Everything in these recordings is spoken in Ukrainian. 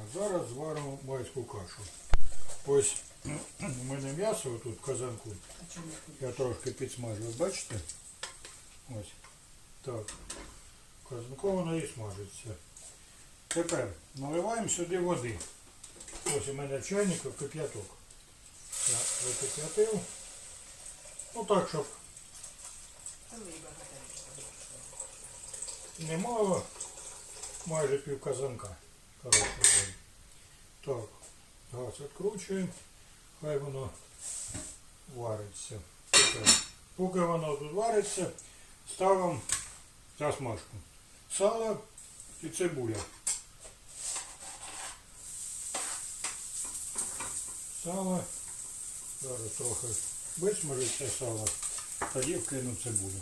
А зараз зваримо майську кашу. Ось у мене м'ясо тут в казанку. Я трошки підсмажив, бачите? Ось. Так. Казанку і смажиться. Тепер наливаємо сюди води. Ось у мене чайник кип'яток. Я закип'ятив. Ну так, щоб немало, майже пів казанка. Так, газ відкручуємо, хай воно вариться. Поки воно тут вариться, ставимо засмажку. Сало і цибуля. Сало. Зараз трохи висмажиться сало, тоді вкину цибулю.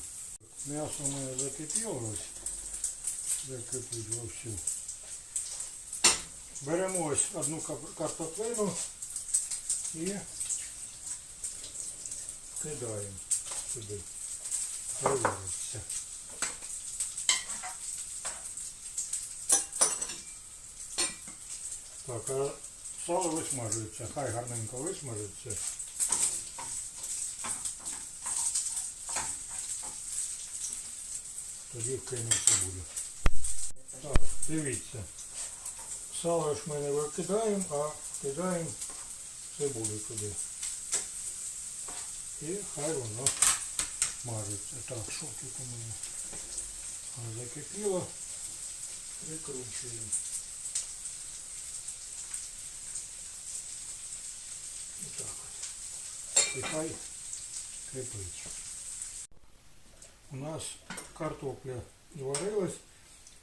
М'ясо у мене закипіло ось. Закипить вовсю. Беремо ось одну картоплину і кидаємо сюди. Хай. Так, а сало висмажується, хай гарненько висмажиться. Тоді вкинемо цибулю. Так, дивіться. Сало ж ми не викидаємо, а кидаємо цибулю туди. І хай воно смажиться. Так, що у мене? Закипіло. Прикручуємо. Отак от. І хай кипить. У нас картопля зварилась.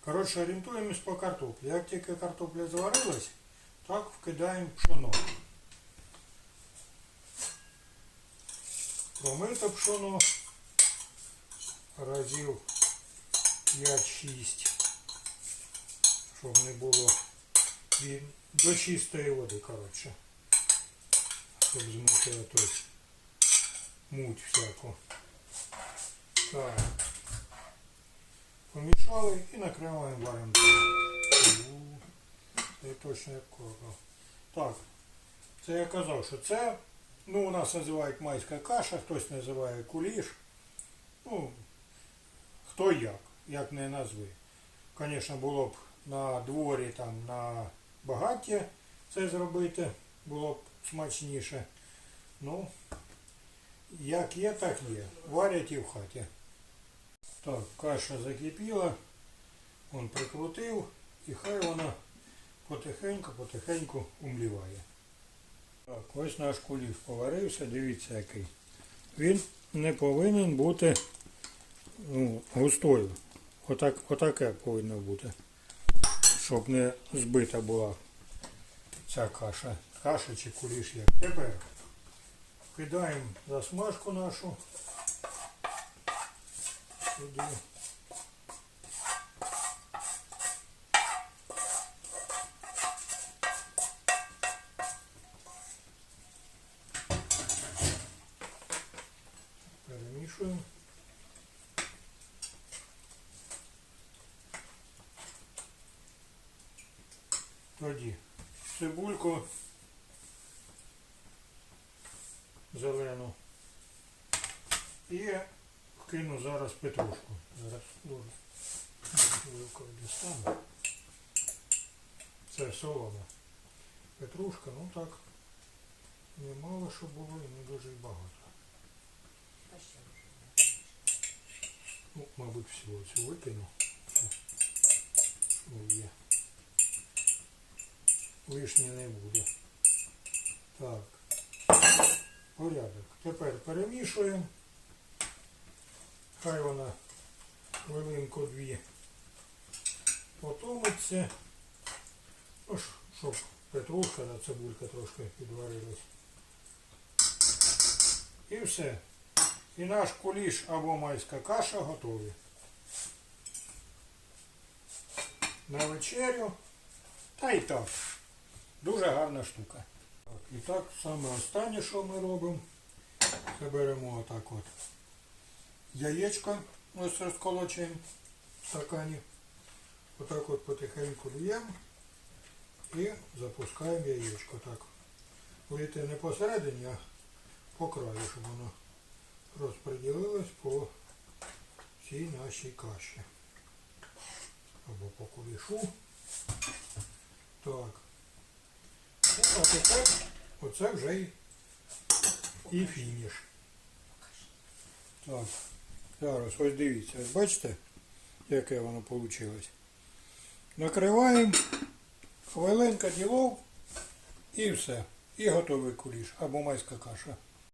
Коротше, орієнтуємось по картоплі. Як тільки картопля зварилась, так вкидаємо пшоно. Промите пшоно разів 5-6, щоб не було до чистої води, коротше. Щоб змити отой муть всяку. Так. Помішали і накриваємо варимо. Це точно як корка. Так, це я казав, що це, ну у нас називають майська каша, хтось називає куліш. Ну, хто як, як не назви. Звісно, було б на дворі там на багаття це зробити, було б смачніше. Ну, як є, так є. Варять і в хаті. Так, каша закипіла, он прикрутив і хай вона потихеньку-потихеньку умліває. Так, ось наш куліш поварився, дивіться який. Він не повинен бути ну, густою. Отак, отаке повинно бути. Щоб не збита була ця каша. Каша чи куліш як. Тепер кидаємо засмажку нашу сюди. Перемішуємо. Тоді цибульку зелену і вкину зараз петрушку. Зараз вилкою дістану. Це солоно. Петрушка, ну так, немало, щоб було і не дуже багато. Ну, мабуть, всього цю викину. Є. Лишнє не буде. Так. Порядок. Тепер перемішуємо. Хай вона хвилинку-дві потомиться. Ну, щоб петрушка та цибулька трошки підварилась. І все. І наш куліш або майська каша готові. На вечерю. Та й так. Дуже гарна штука. Так, і так, саме останнє, що ми робимо, це беремо отак от. Яєчко ось розколочуємо в стакані. Отак от потихеньку льємо І запускаємо яєчко так. Будете не посередині, а по краю, щоб воно розподілилось по всій нашій каші. Або по кулішу. Так. Ну, а тепер оце вже і фініш. Так. Зараз ось дивіться, ось бачите, яке воно вийшло. Накриваємо, хвилинка ділов і все. І готовий куліш або майська каша.